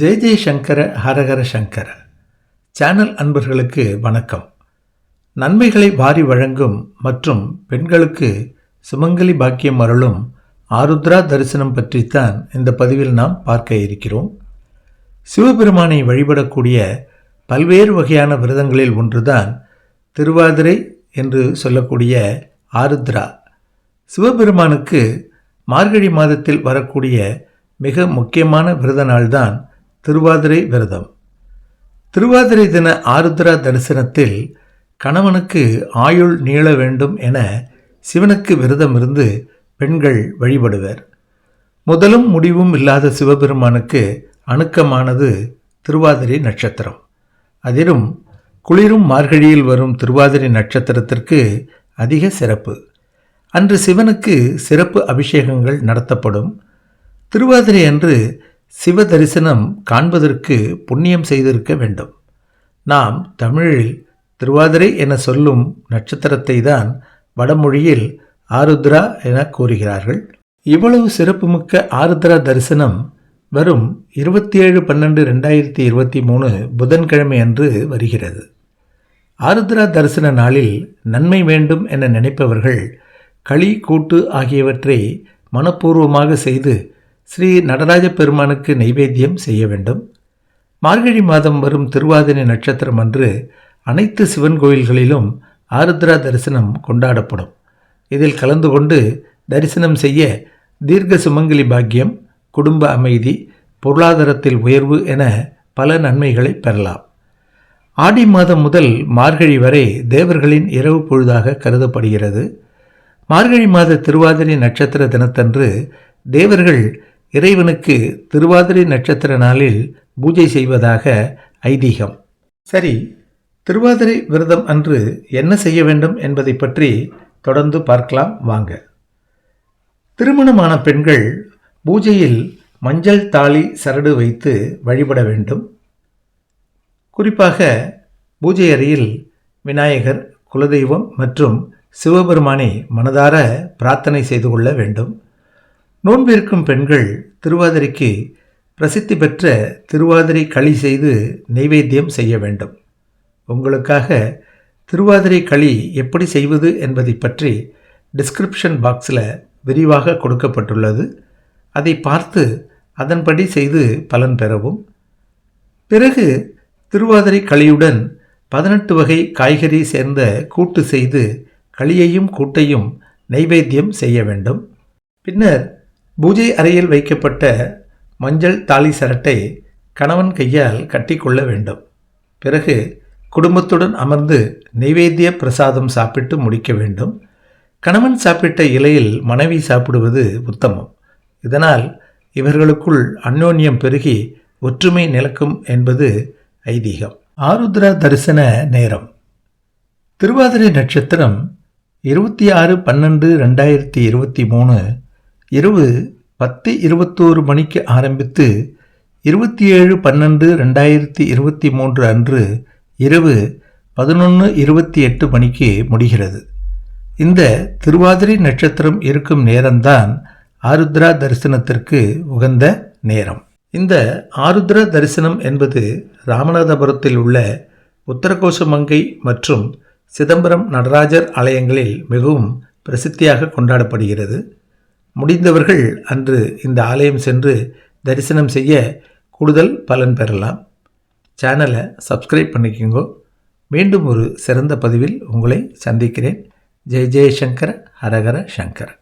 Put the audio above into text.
ஜெய ஜெய் சங்கர ஹரஹர சங்கர. சேனல் அன்பர்களுக்கு வணக்கம். நன்மைகளை வாரி வழங்கும் மற்றும் பெண்களுக்கு சுமங்கலி பாக்கியம் அருளும் ஆருத்ரா தரிசனம் பற்றித்தான் இந்த பதிவில் நாம் பார்க்க இருக்கிறோம். சிவபெருமானை வழிபடக்கூடிய பல்வேறு வகையான விரதங்களில் ஒன்றுதான் திருவாதிரை என்று சொல்லக்கூடிய ஆருத்ரா. சிவபெருமானுக்கு மார்கழி மாதத்தில் வரக்கூடிய மிக முக்கியமான விரத நாள்தான் திருவாதிரை விரதம். திருவாதிரை தின ஆருத்ரா தரிசனத்தில் கணவனுக்கு ஆயுள் நீள வேண்டும் என சிவனுக்கு விரதம் இருந்து பெண்கள் வழிபடுவர். முதலும் முடிவும் இல்லாத சிவபெருமானுக்கு அணுக்கமானது திருவாதிரை நட்சத்திரம். அதிலும் குளிரும் மார்கழியில் வரும் திருவாதிரை நட்சத்திரத்திற்கு அதிக சிறப்பு. அன்று சிவனுக்கு சிறப்பு அபிஷேகங்கள் நடத்தப்படும். திருவாதிரை அன்று சிவ தரிசனம் காண்பதற்கு புண்ணியம் செய்திருக்க வேண்டும். நாம் தமிழில் திருவாதிரை என சொல்லும் நட்சத்திரத்தை தான் வடமொழியில் ஆருத்ரா என கூறுகிறார்கள். இவ்வளவு சிறப்புமிக்க ஆருத்ரா தரிசனம் வரும் இருபத்தி ஏழு பன்னெண்டு ரெண்டாயிரத்தி இருபத்தி மூணு புதன்கிழமை அன்று வருகிறது. ஆருத்ரா தரிசன நாளில் நன்மை வேண்டும் என நினைப்பவர்கள் களி கூட்டு ஆகியவற்றை மனப்பூர்வமாக செய்து ஸ்ரீ நடராஜ பெருமானுக்கு நைவேத்தியம் செய்ய வேண்டும். மார்கழி மாதம் வரும் திருவாதிரை நட்சத்திரம் அன்று அனைத்து சிவன் கோயில்களிலும் ஆருத்ரா தரிசனம் கொண்டாடப்படும். இதில் கலந்து கொண்டு தரிசனம் செய்ய தீர்க்க சுமங்கலி பாக்கியம் குடும்ப அமைதி பொருளாதாரத்தில் உயர்வு என பல நன்மைகளை பெறலாம். ஆடி மாதம் முதல் மார்கழி வரை தேவர்களின் இரவு பொழுதாக கருதப்படுகிறது. மார்கழி மாத திருவாதிரை நட்சத்திர தினத்தன்று தேவர்கள் இறைவனுக்கு திருவாதிரை நட்சத்திர நாளில் பூஜை செய்வதாக ஐதீகம். சரி திருவாதிரை விரதம் அன்று என்ன செய்ய வேண்டும் என்பதை பற்றி தொடர்ந்து பார்க்கலாம் வாங்க. திருமணமான பெண்கள் பூஜையில் மஞ்சள் தாலி சரடு வைத்து வழிபட வேண்டும். குறிப்பாக பூஜை அறையில் விநாயகர் குலதெய்வம் மற்றும் சிவபெருமானை மனதார பிரார்த்தனை செய்து கொள்ள வேண்டும். நோன்பிருக்கும் பெண்கள் திருவாதிரைக்கு பிரசித்தி பெற்ற திருவாதிரை களி செய்து நைவேத்தியம் செய்ய வேண்டும். உங்களுக்காக திருவாதிரை களி எப்படி செய்வது என்பதை பற்றி டிஸ்கிரிப்ஷன் பாக்ஸில் விரிவாக கொடுக்கப்பட்டுள்ளது. அதை பார்த்து அதன்படி செய்து பலன் பெறவும். பிறகு திருவாதிரை களியுடன் பதினெட்டு வகை காய்கறி சேர்ந்த கூட்டு செய்து களியையும் கூட்டையும் நைவேத்தியம் செய்ய வேண்டும். பின்னர் பூஜை அறையில் வைக்கப்பட்ட மஞ்சள் தாலி சரட்டை கணவன் கையால் கட்டிக்கொள்ள வேண்டும். பிறகு குடும்பத்துடன் அமர்ந்து நைவேத்திய பிரசாதம் சாப்பிட்டு முடிக்க வேண்டும். கணவன் சாப்பிட்ட இலையில் மனைவி சாப்பிடுவது உத்தமம். இதனால் இவர்களுக்குள் அந்யோன்யம் பெருகி ஒற்றுமை நிலக்கும் என்பது ஐதீகம். ஆருத்ரா தரிசன நேரம். திருவாதிரை நட்சத்திரம் இருபத்தி ஆறு பன்னெண்டு ரெண்டாயிரத்தி இருபத்தி மூணு இரவு பத்து இருபத்தோரு மணிக்கு ஆரம்பித்து இருபத்தி ஏழு பன்னெண்டு ரெண்டாயிரத்தி இருபத்தி மூன்று அன்று இரவு பதினொன்று இருபத்தி எட்டு மணிக்கு முடிகிறது. இந்த திருவாதிரை நட்சத்திரம் இருக்கும் நேரம்தான் ஆருத்ரா தரிசனத்திற்கு உகந்த நேரம். இந்த ஆருத்ரா தரிசனம் என்பது ராமநாதபுரத்தில் உள்ள உத்தரகோசமங்கை மற்றும் சிதம்பரம் நடராஜர் ஆலயங்களில் மிகவும் பிரசித்தியாக கொண்டாடப்படுகிறது. முடிந்தவர்கள் அன்று இந்த ஆலயம் சென்று தரிசனம் செய்ய கூடுதல் பலன் பெறலாம். சேனலை சப்ஸ்கிரைப் பண்ணிக்கோங்க. மீண்டும் ஒரு சிறந்த பதிவில் உங்களை சந்திக்கிறேன். ஜெய் ஜெயசங்கர ஹரஹர சங்கர.